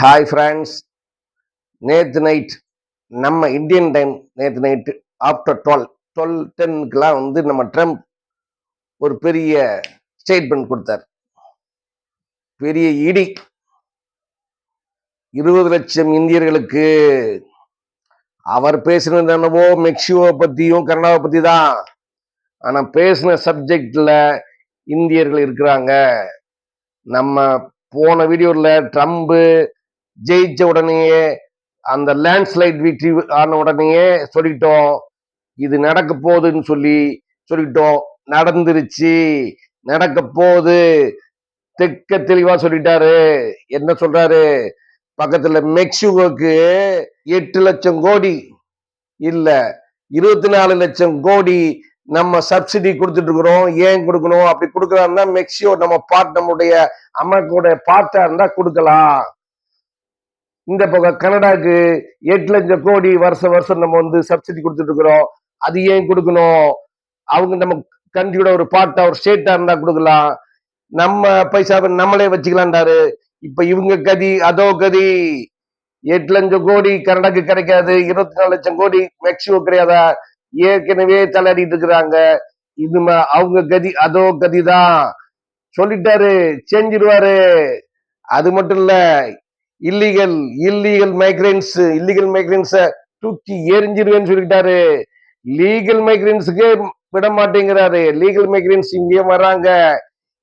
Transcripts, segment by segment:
Hi friends நேற்று night நம்ம Indian time நேற்று நைட்டு ஆஃப்டர் டுவெல் டுவெல் டென்னுக்கெலாம் வந்து நம்ம ட்ரம்ப் ஒரு பெரிய ஸ்டேட்மெண்ட் கொடுத்தார். பெரிய இடி இருபது லட்சம் இந்தியர்களுக்கு அவர் பேசினது என்னவோ மெக்சிகோவை பற்றியும் கனடாவை பற்றி தான் ஆனால் பேசின சப்ஜெக்டில் இந்தியர்கள் இருக்கிறாங்க. நம்ம போன வீடியோவில் ட்ரம்ப்பு ஜெயிச்ச உடனேயே அந்த லேண்ட்ஸ்லைட் வெற்றி ஆன உடனேயே சொல்லிட்டோம் இது நடக்க போகுதுன்னு சொல்லி சொல்லிட்டோம். நடந்துருச்சு. நடக்க போகுது. தெக்க தெளிவா சொல்லிட்டாரு. என்ன சொல்றாரு? பக்கத்துல மெக்சிகோக்கு எட்டு லட்சம் கோடி. இல்ல இருபத்தி நாலு லட்சம் கோடி நம்ம சப்சிடி கொடுத்துட்டு இருக்கிறோம் ஏன் கொடுக்கணும்? அப்படி கொடுக்கலாம்னா மெக்சிகோ நம்ம பார்ட் நம்முடைய அமெரிக்காவுடைய பார்ட்டா இருந்தா கொடுக்கலாம். இந்த பக்கம் கனடாக்கு எட்டு லட்சம் கோடி வருஷம் வருஷம் நம்ம வந்து சப்சிடி கொடுத்துட்டு இருக்கிறோம் அது ஏன் கொடுக்கணும்? அவங்க நம்ம கண்ட்ரியோட ஒரு பார்ட்டா ஒரு ஸ்டேட்டா இருந்தா கொடுக்கலாம். நம்ம பைசாவை நம்மளே வச்சுக்கலான்டாரு இப்ப இவங்க கதி அதோ கதி. எட்டு லட்சம் கோடி கனடாக்கு கிடைக்காது. இருபத்தி நாலு லட்சம் கோடி மெக்சிகோ கிடையாதா? ஏற்கனவே தலையாடிட்டு இருக்கிறாங்க. இது அவங்க கதி அதோ கதி தான் சொல்லிட்டாரு செஞ்சிருவாரு. அது மட்டும் இல்ல இல்லீகல் இல்லீகல் மைக்ரன்ஸ் இல்லீகல் மைக்ரன்ஸ தூக்கி எரிஞ்சிருவேன்னு சொல்லிட்டாரு லீகல் மைக்ரன்ஸுக்கே விட மாட்டேங்கிறாரு லீகல் மைக்ரன்ஸ் இங்கே வராங்க.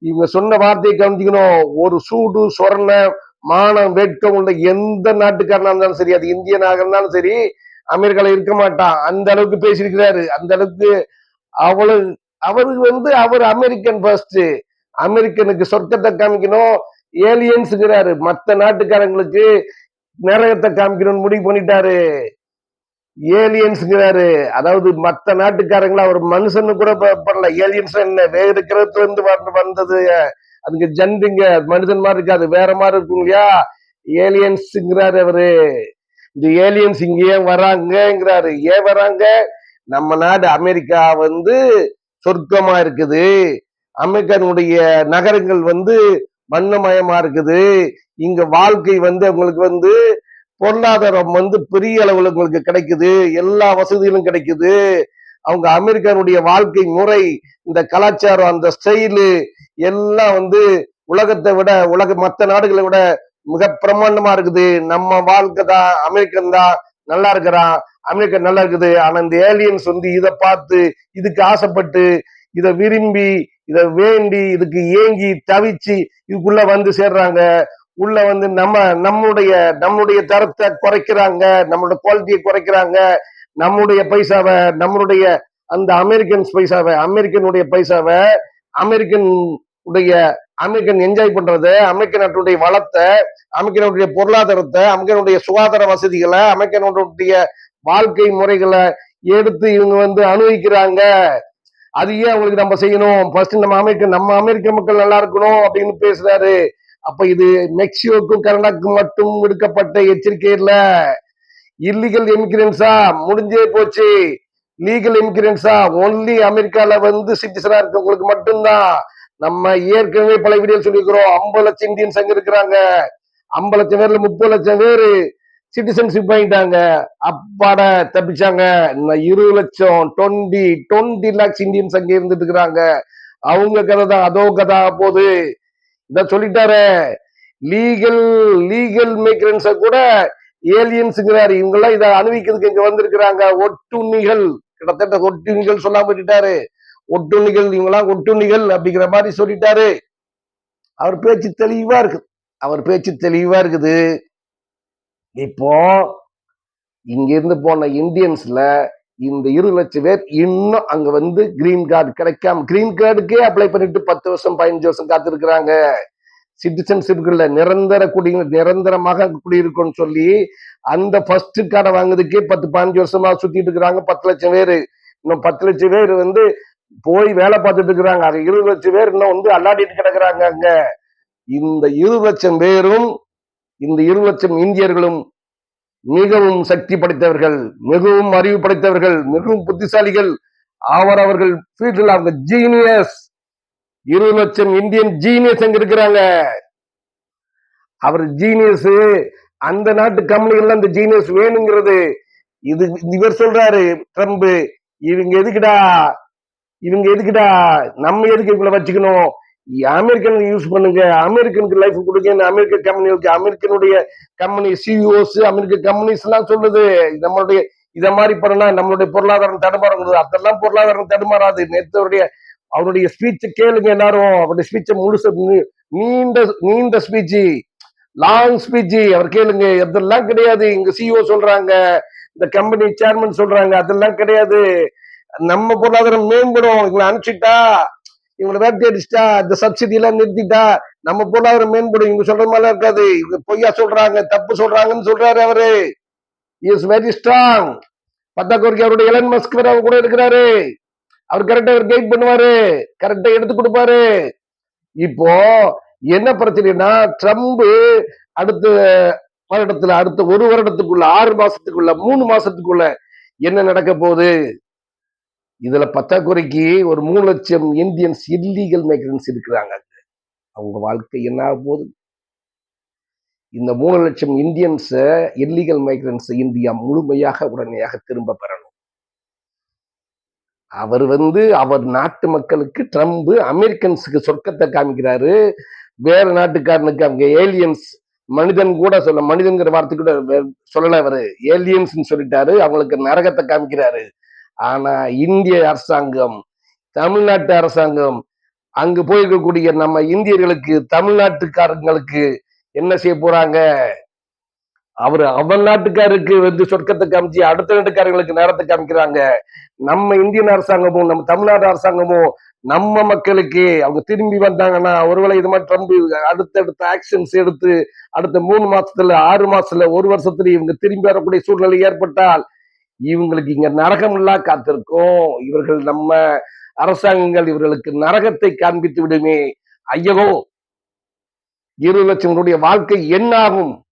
இவங்க சொன்ன வார்த்தையை கவனிச்சுக்கணும். ஒரு சூடு சொரண மானம் வெட்கம் உள்ள எந்த நாட்டுக்காரனா இருந்தாலும் சரி அது இந்தியனாக இருந்தாலும் சரி அமெரிக்கால இருக்க மாட்டான். அந்த அளவுக்கு பேசியிருக்கிறாரு. அந்த அளவுக்கு அவ்வளவு அவருக்கு வந்து அவர் அமெரிக்கன் ஃபர்ஸ்ட் அமெரிக்கனுக்கு சொர்க்கத்தை காமிக்கணும். ஏலியன்ஸுங்கிறாரு. மத்த நாட்டுக்காரங்களுக்கு நரகத்தை காமிக்கணும்னு முடிவு பண்ணிட்டாரு. ஏலியன்ஸுங்கிறாரு. அதாவது மத்த நாட்டுக்காரங்கள அவர் மனுஷன்னு கூட பண்ணல ஏலியன்ஸ் என்ன வேறு கிரகத்துல இருந்து வந்தது. அதுக்கு ஜந்துங்க மனிதன் மாதிரி இருக்காது. வேற மாதிரி இருக்கும் இல்லையா? ஏலியன்ஸுங்கிறாரு அவரு. இந்த ஏலியன்ஸ் இங்கே ஏன் வராங்கங்கிறாரு. ஏன் வராங்க? நம்ம நாடு அமெரிக்கா வந்து சொர்க்கமா இருக்குது. அமெரிக்கனுடைய நகரங்கள் வந்து வண்ணமயமா இருக்குது. இங்க வாழ்க்கை வந்து உங்களுக்கு வந்து பொருளாதாரம் வந்து பெரிய அளவில் உங்களுக்கு கிடைக்குது. எல்லா வசதிகளும் கிடைக்குது. அவங்க அமெரிக்கனுடைய வாழ்க்கை முறை இந்த கலாச்சாரம் அந்த ஸ்டைலு எல்லாம் வந்து உலகத்தை விட உலக மற்ற நாடுகளை விட மிக பிரமாண்டமா இருக்குது. நம்ம வாழ்க்கை தான் அமெரிக்கன் தான் நல்லா இருக்கிறான். அமெரிக்கா நல்லா இருக்குது. ஆனா இந்த ஏலியன்ஸ் வந்து இதை பார்த்து இதுக்கு ஆசைப்பட்டு இதை விரும்பி இதை வேண்டி இதுக்கு ஏங்கி தவிச்சு இதுக்குள்ள வந்து சேர்றாங்க. உள்ள வந்து நம்ம நம்முடைய நம்முடைய தரத்தை குறைக்கிறாங்க. நம்மளோட குவாலிட்டியை குறைக்கிறாங்க. நம்முடைய பைசாவை நம்மளுடைய அந்த அமெரிக்கன்ஸ் பைசாவை அமெரிக்கனுடைய பைசாவை அமெரிக்கன் உடைய அமெரிக்கன் என்ஜாய் பண்றது அமெரிக்க நாட்டுடைய வளத்தை அமெரிக்கனுடைய பொருளாதாரத்தை அமெரிக்கனுடைய சுகாதார வசதிகளை அமெரிக்கனுடைய வாழ்க்கை முறைகளை எடுத்து இவங்க வந்து அனுபவிக்கிறாங்க. அது ஏன் அவங்களுக்கு நம்ம செய்யணும்? ஃபர்ஸ்ட் நம்ம அமெரிக்க நம்ம அமெரிக்க மக்கள் நல்லா இருக்கணும் அப்படின்னு பேசுறாரு. அப்ப இது மெக்சிகோக்கும் கனடாக்கும் மட்டும் விடுக்கப்பட்ட எச்சரிக்கை இல்ல. இல்லீகல் எமிகிரன்ஸா முடிஞ்சே போச்சு. லீகல் எமிகிரன்ஸா ஒன்லி அமெரிக்கால வந்து சிட்டிசனா இருக்கவங்களுக்கு மட்டும்தான். நம்ம ஏற்கனவே பல வீடியோ சொல்லியிருக்கிறோம். ஐம்பது லட்சம் இந்தியன்ஸ் அங்க இருக்கிறாங்க. ஐம்பது லட்சம் பேர்ல முப்பது லட்சம் பேரு சிட்டிசன்ஷிப் வாங்கிட்டாங்க. அப்பாட தப்பிச்சாங்க. இரு இருபது லட்சம் டுவெண்ட்டி டுவெண்ட்டி லேக்ஸ் இந்தியன்ஸ் அங்கே இருந்துட்டு இருக்கிறாங்க. அவங்க கதை தான் அதோ கதா போது இத சொல்லிட்டாரு. லீகல் லீகல் மைக்ரன்ஸ கூட ஏலியன்ஸ்ங்கிறாரு இவங்கெல்லாம் இதை அனுபவிக்கிறதுக்கு இங்க வந்திருக்கிறாங்க. ஒட்டுண்ணிகள் கிட்டத்தட்ட ஒட்டுண்ணிகள் சொல்லாம விட்டுட்டாரு. ஒட்டுண்ணிகள் இவங்கெல்லாம் ஒட்டுண்ணிகள் அப்படிங்கிற மாதிரி சொல்லிட்டாரு. அவர் பேச்சு தெளிவா இருக்குது. அவர் பேச்சு தெளிவா இருக்குது. இப்போ இங்கிருந்து போன இந்தியன்ஸ்ல இந்த இரு லட்சம் பேர் இன்னும் அங்க வந்து கிரீன் கார்டு கிடைக்காம கிரீன் கார்டுக்கே அப்ளை பண்ணிட்டு பத்து வருஷம் பதினஞ்சு வருஷம் காத்திருக்கிறாங்க. சிட்டிசன்ஷிப்ல நிரந்தர குடி நிரந்தரமாக அங்க குடியிருக்கும்னு சொல்லி அந்த ஃபர்ஸ்ட் கார்டை வாங்குறதுக்கே பத்து பதினஞ்சு வருஷமா சுத்திட்டு இருக்கிறாங்க பத்து லட்சம் பேர். இன்னும் பத்து லட்சம் பேர் வந்து போய் வேலை பார்த்துட்டு இருக்கிறாங்க. இருபது லட்சம் பேர் இன்னும் வந்து அல்லாடிட்டு கிடக்குறாங்க அங்க. இந்த இரு லட்சம் பேரும் இந்த இரு லட்சம் இந்தியர்களும் மிகவும் சக்தி படைத்தவர்கள் மிகவும் அறிவு படைத்தவர்கள் மிகவும் புத்திசாலிகள். அவர் அவர்கள் ஃபீல்டில் அவங்க ஜீனியஸ் இருபது லட்சம் இந்தியன் ஜீனியஸ் அங்க இருக்கிறாங்க? அவர் ஜீனியஸ் அந்த நாட்டு கம்பெனிகள் அந்த ஜீனியஸ் வேணுங்கிறது. இது இவர் சொல்றாரு ட்ரம்ப் இவங்க எதுக்குடா? இவங்க எதுக்குடா? நம்ம எதுக்கு இவங்களை வச்சுக்கணும்? அமெரிக்கன் யூஸ் பண்ணுங்க அமெரிக்கனுக்கு லைஃப் கொடுங்க அமெரிக்க கம்பெனிகளுக்கு அமெரிக்கனுடைய கம்பெனி சிஇஓஸ் அமெரிக்க கம்பெனிஸ் எல்லாம் சொல்லுது நம்மளுடைய இதை மாதிரி பண்ணா நம்மளுடைய பொருளாதாரம் தடுமாறுங்கிறது அதெல்லாம் பொருளாதாரம் தடுமாறாது. நேற்றுடைய அவருடைய ஸ்பீச்சை கேளுங்க எல்லாரும். அவருடைய ஸ்பீச்சை முழுசு நீ- நீண்ட நீண்ட ஸ்பீச்சு லாங் ஸ்பீச்சு அவர் கேளுங்க. அதெல்லாம் கிடையாது. இங்க சிஇஓ சொல்றாங்க இந்த கம்பெனி சேர்மன் சொல்றாங்க அதெல்லாம் கிடையாது. நம்ம பொருளாதாரம் மேம்படும். இவங்களை அனுப்பிச்சிட்டா இவங்களை வேட்டையடிச்சிட்டா இந்த சப்சிடி எல்லாம் நிறுத்திட்டா நம்ம பொருளாதாரம் மேம்படும். இவங்க சொல்ற மாதிரி இருக்காது. இவங்க பொய்யா சொல்றாங்க தப்பு சொல்றாங்கன்னு சொல்றாரு அவரு. இஸ் வெரி ஸ்ட்ராங் பத்தாக்குறைக்கு அவருடைய எலன் மஸ்க் வேற அவர் கூட இருக்கிறாரு. அவர் கரெக்டா அவர் கைட் பண்ணுவாரு. கரெக்டா எடுத்து கொடுப்பாரு. இப்போ என்ன பிரச்சனைனா ட்ரம்ப் அடுத்த வருடத்துல அடுத்த ஒரு வருடத்துக்குள்ள ஆறு மாசத்துக்குள்ள மூணு மாசத்துக்குள்ள என்ன நடக்க போகுது? இதுல பத்தாக்குறைக்கு ஒரு மூணு லட்சம் இந்தியன்ஸ் இல்லீகல் மைக்ரன்ஸ் இருக்கிறாங்க. அவங்க வாழ்க்கை என்ன ஆக போகுது? இந்த மூணு லட்சம் இந்தியன்ஸ இல்லீகல் மைக்ரன்ஸ் இந்தியா முழுமையாக உடனடியாக திரும்ப பெறணும். அவர் வந்து அவர் நாட்டு மக்களுக்கு ட்ரம்ப் அமெரிக்கன்ஸுக்கு சொர்க்கத்தை காமிக்கிறாரு. வேற நாட்டுக்காரனுக்கு அவங்க ஏலியன்ஸ் மனிதன் கூட சொல்ல மனிதன்கிற வார்த்தை கூட சொல்லல அவரு. ஏலியன்ஸ் சொல்லிட்டாரு. அவங்களுக்கு நரகத்தை காமிக்கிறாரு. ஆனா இந்திய அரசாங்கம் தமிழ்நாட்டு அரசாங்கம் அங்கு போயிருக்கக்கூடிய நம்ம இந்தியர்களுக்கு தமிழ்நாட்டுக்காரங்களுக்கு என்ன செய்ய போறாங்க? அவரு அவன் நாட்டுக்காருக்கு வந்து சொர்க்கத்தை காமிச்சு அடுத்த நாட்டுக்காரங்களுக்கு நேரத்தை காமிக்கிறாங்க. நம்ம இந்தியன் அரசாங்கமும் நம்ம தமிழ்நாடு அரசாங்கமும் நம்ம மக்களுக்கு அவங்க திரும்பி வந்தாங்கன்னா ஒருவேளை இது மாதிரி ட்ரம்ப் அடுத்தடுத்த ஆக்ஷன்ஸ் எடுத்து அடுத்த மூணு மாசத்துல ஆறு மாசத்துல ஒரு வருஷத்துல இவங்க திரும்பி வரக்கூடிய சூழ்நிலை ஏற்பட்டால் இவங்களுக்கு இங்க நரகமெல்லாம் காத்திருக்கும். இவர்கள் நம்ம அரசாங்கங்கள் இவர்களுக்கு நரகத்தை காண்பித்து விடுமே. ஐயகோ இருபது லட்சம் வாழ்க்கை என்ன ஆகும்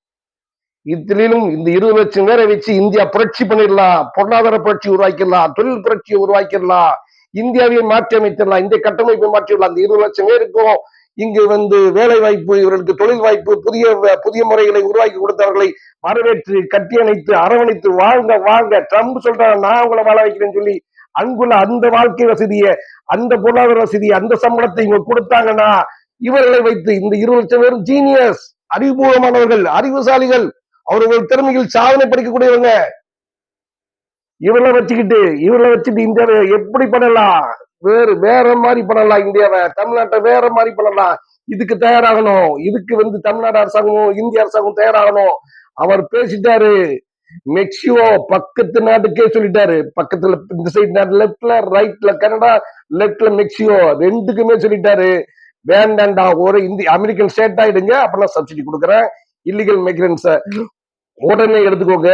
இதிலும் இந்த இருபது லட்சம் பேரை வச்சு இந்தியா புரட்சி பண்ணிடலாம். பொருளாதார புரட்சி உருவாக்கிடலாம். தொழில் புரட்சியை உருவாக்கிடலாம். இந்தியாவை மாற்றி அமைத்திடலாம் இந்திய கட்டமைப்பை மாற்றிடலாம். அந்த இருபது லட்சம் பேருக்கும் இங்கு வந்து வேலை வாய்ப்பு இவர்களுக்கு தொழில் வாய்ப்பு புதிய புதிய முறைகளை உருவாக்கி கொடுத்தவர்களை வரவேற்று கட்டி அணைத்து அரவணைத்து வாழ்ங்க வாழ்ங்க ட்ரம்ப் சொல்றாங்க நான் உங்களை வாழ வைக்கிறேன்னு சொல்லி அங்குள்ள அந்த வாழ்க்கை வசதியை அந்த பொருளாதார வசதியை அந்த சம்பளத்தை இவங்க கொடுத்தாங்கன்னா இவர்களை வைத்து இந்த இருபது லட்சம் பேரும் ஜீனியஸ் அறிவுபூர்வமானவர்கள் அறிவுசாலிகள் அவர்கள் திறமையில் சாதனை படிக்கக்கூடியவங்க. இவர்களை வச்சுக்கிட்டு இவர்களை வச்சுட்டு இந்தியாவை எப்படி பண்ணலாம்? வேறு வேற மாதிரி பண்ணலாம் இந்தியாவை. தமிழ்நாட்டை வேற மாதிரி பண்ணலாம். இதுக்கு தயாராகணும். இதுக்கு வந்து தமிழ்நாடு அரசாங்கமும் இந்திய அரசாங்கமும் தயாராகணும். அவர் பேசிட்டாரு. மெக்சிகோ பக்கத்து நாட்டுக்கே சொல்லிட்டாரு. பக்கத்துல இந்த சைடு நாட்டு லெப்ட்ல ரைட்ல கனடா லெப்ட்ல மெக்சிகோ. ரெண்டுக்குமே சொல்லிட்டாரு. வேண்டாண்டா ஒரு இந்திய அமெரிக்கன் ஸ்டேட் ஆயிடுங்க அப்பெல்லாம் சப்சிடி கொடுக்குறேன். இல்லீகல் மைக்ரன்ஸ உடனே எடுத்துக்கோங்க.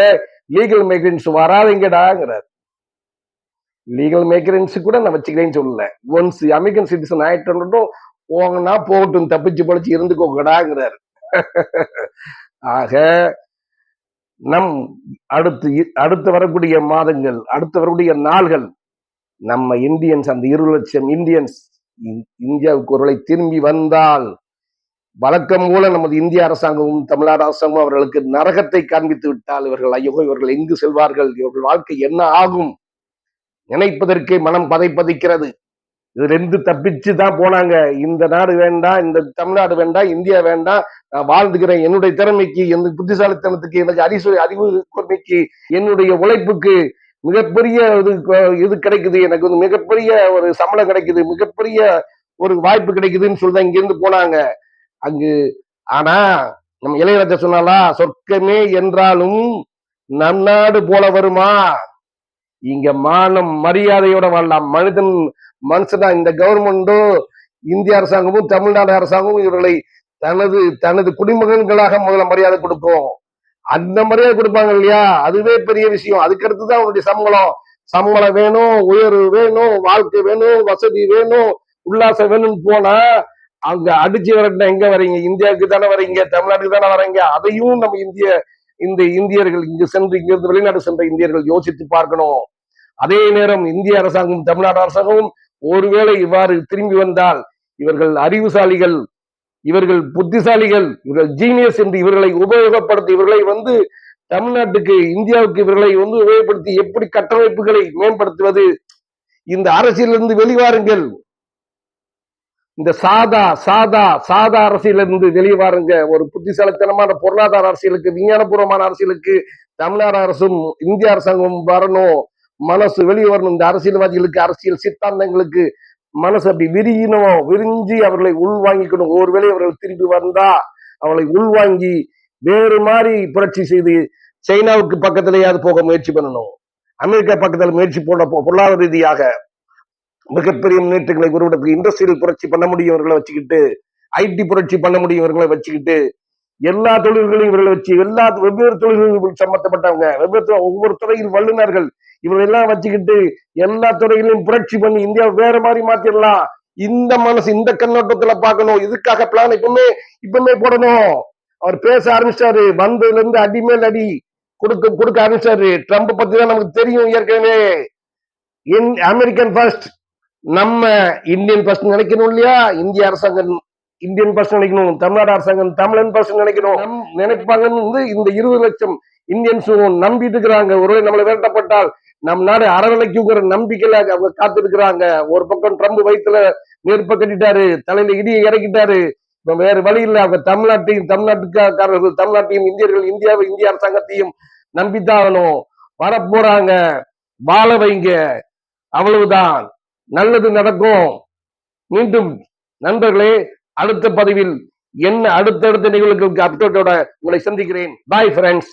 லீகல் மைக்ரன்ஸ் வராதீங்கடாங்கிறார். லீகல் மைக்ரன்ஸ் கூட நான் வச்சுக்கிறேன்னு சொல்லல. ஒன்ஸ் அமெரிக்கன் சிட்டிசன் ஆயிட்டோம் போங்கன்னா போகட்டும் தப்பிச்சு பொழைச்சு இருந்துக்கோங்கடாங்கிறாரு. ஆக நம் அடுத்து அடுத்து வரக்கூடிய மாதங்கள் அடுத்து வரக்கூடிய நாள்கள் நம்ம இந்தியன்ஸ் அந்த இரு லட்சம் இந்தியன்ஸ் இந்- இந்தியாவுக்கு ஒருவேளை திரும்பி வந்தால் வழக்கம் போல நமது இந்திய அரசாங்கமும் தமிழ்நாடு அரசாங்கமும் அவர்களுக்கு நரகத்தை காண்பித்து விட்டால் இவர்கள் ஐயோ இவர்கள் எங்கு செல்வார்கள் இவர்கள் வாழ்க்கை என்ன ஆகும்? நினைப்பதற்கே மனம் பதைப்பதைக்கிறது இது ரெண்டு தப்பிச்சு தான் போனாங்க. இந்த நாடு வேண்டாம் இந்த தமிழ்நாடு வேண்டாம் இந்தியா வேண்டாம் நான் வாழ்ந்துக்கிறேன். என்னுடைய திறமைக்கு எந்த புத்திசாலித்தனத்துக்கு எனக்கு அறிவு அறிவு கூர்மைக்கு என்னுடைய உழைப்புக்கு மிகப்பெரிய இது இது கிடைக்குது. எனக்கு வந்து மிகப்பெரிய ஒரு சம்பளம் கிடைக்குது. மிகப்பெரிய ஒரு வாய்ப்பு கிடைக்குதுன்னு சொல்லி தான் இங்கிருந்து போனாங்க. அங்கு ஆனா நம்ம இளையராஜா சொன்னாலா சொர்க்கமே என்றாலும் நம் நாடு போல வருமா? இங்க மானம் மரியாதையோட வாழலாம். மனிதன் மனுஷனா இந்த கவர்மெண்டும் இந்திய அரசாங்கமும் தமிழ்நாடு அரசாங்கமும் இவர்களை தனது தனது குடிமகன்களாக முதல்ல மரியாதை கொடுக்கும். அந்த மரியாதை கொடுப்பாங்க இல்லையா? அதுவே பெரிய விஷயம். அதுக்கடுத்து தான் அவனுடைய சம்பளம். சம்பளம் வேணும் உயர்வு வேணும் வாழ்க்கை வேணும் வசதி வேணும் உல்லாசம் வேணும்னு போனா அங்க அடிச்சு விரட்டினா எங்க வரீங்க? இந்தியாவுக்கு தானே வரீங்க? தமிழ்நாட்டுக்கு தானே வரீங்க? அதையும் நம்ம இந்திய இந்த இந்தியர்கள் இங்கு சென்று இங்கிருந்து வெளிநாடு சென்ற இந்தியர்கள் யோசித்து பார்க்கணும். அதே நேரம் இந்திய அரசாங்கம் தமிழ்நாடு அரசாங்கமும் ஒருவேளை இவ்வாறு திரும்பி வந்தால் இவர்கள் அறிவுசாலிகள் இவர்கள் புத்திசாலிகள் இவர்கள் ஜீனியஸ் என்று இவர்களை உபயோகப்படுத்தி இவர்களை வந்து தமிழ்நாட்டுக்கு இந்தியாவுக்கு இவர்களை வந்து உபயோகப்படுத்தி எப்படி கட்டமைப்புகளை மேம்படுத்துவது? இந்த அரசியலிருந்து வெளிவாருங்கள். இந்த சாதா சாதா சாதா அரசியலிருந்து வெளியே வாருங்க ஒரு புத்திசாலித்தனமான பொருளாதார அரசியலுக்கு விஞ்ஞானபூர்வமான அரசியலுக்கு தமிழ்நாடு அரசும் இந்திய அரசாங்கம் வரணும். மனசு வெளியே வரணும். இந்த அரசியல்வாதிகளுக்கு அரசியல் சித்தாந்தங்களுக்கு மனசு அப்படி விரியணும் விரிஞ்சு அவர்களை உள்வாங்கிக்கணும். ஒருவேளை அவர்கள் திரும்பி வந்தா அவளை உள்வாங்கி வேறு மாதிரி புரட்சி செய்து சைனாவுக்கு பக்கத்திலேயாவது போக முயற்சி பண்ணணும். அமெரிக்கா பக்கத்தில் முயற்சி போட பொருளாதார ரீதியாக மிகப்பெரிய முன்னேற்றங்களை உருவெடுக்க இண்டஸ்ட்ரியல் புரட்சி பண்ண முடியும் இவர்களை வச்சுக்கிட்டு ஐடி புரட்சி பண்ண முடியும் இவர்களை வச்சுக்கிட்டு எல்லா தொழில்களையும் இவர்களை வச்சு எல்லா வெவ்வேறு தொழில்கள் சம்பந்தப்பட்டவங்க வெவ்வேறு ஒவ்வொரு துறையில் வல்லுநர்கள் இவர்கள் எல்லாம் வச்சுக்கிட்டு எல்லா துறைகளையும் புரட்சி பண்ணி இந்தியாவை வேற மாதிரி மாத்திரலாம். இந்த மனசு இந்த கண்ணோட்டத்துல பாக்கணும் இதுக்காக பிளான் இப்பவுமே இப்பவுமே போடணும். அவர் பேச ஆரம்பிச்சாரு. வந்ததுல இருந்து அடிமேல் அடி கொடுக்க கொடுக்க ஆரம்பிச்சாரு. ட்ரம்ப் பத்தி தான் நமக்கு தெரியும் ஏற்கனவே. அமெரிக்கன் ஃபர்ஸ்ட் நம்ம இந்தியன் ஃபர்ஸ்ட் நினைக்கணும் இல்லையா? இந்திய அரசாங்கம் இந்தியன் பர்சன் நினைக்கணும் தமிழ்நாடு அரசாங்கம் தமிழன் பர்சன் நினைக்கணும். நினைப்பாங்கன்னு வந்து இந்த இருபது லட்சம் இந்தியன்ஸ் நம்பிட்டு இருக்கிறாங்க. ஒருவேளை நம்மளை விரட்டப்பட்டால் நம் நாடு அறவிலைக்குங்கிற நம்பிக்கையில அவங்க காத்திருக்கிறாங்க. ஒரு பக்கம் ட்ரம்ப் வயித்துல நெருப்ப கட்டிட்டாரு தலையில இடியை இறக்கிட்டாரு. இப்ப வேற வழி இல்லை. அவங்க தமிழ்நாட்டையும் தமிழ்நாட்டுக்காரர்கள் தமிழ்நாட்டையும் இந்தியர்கள் இந்தியாவை இந்திய அரசாங்கத்தையும் நம்பித்தாகணும் வரப்போறாங்க. வாழ வைங்க. அவ்வளவுதான். நல்லது நடக்கும். மீண்டும் நண்பர்களே அடுத்த பதிவில் என்ன அடுத்தடுத்த நிகழ்வுகளுக்கு அப்டேட்டோட உங்களை சந்திக்கிறேன். Bye friends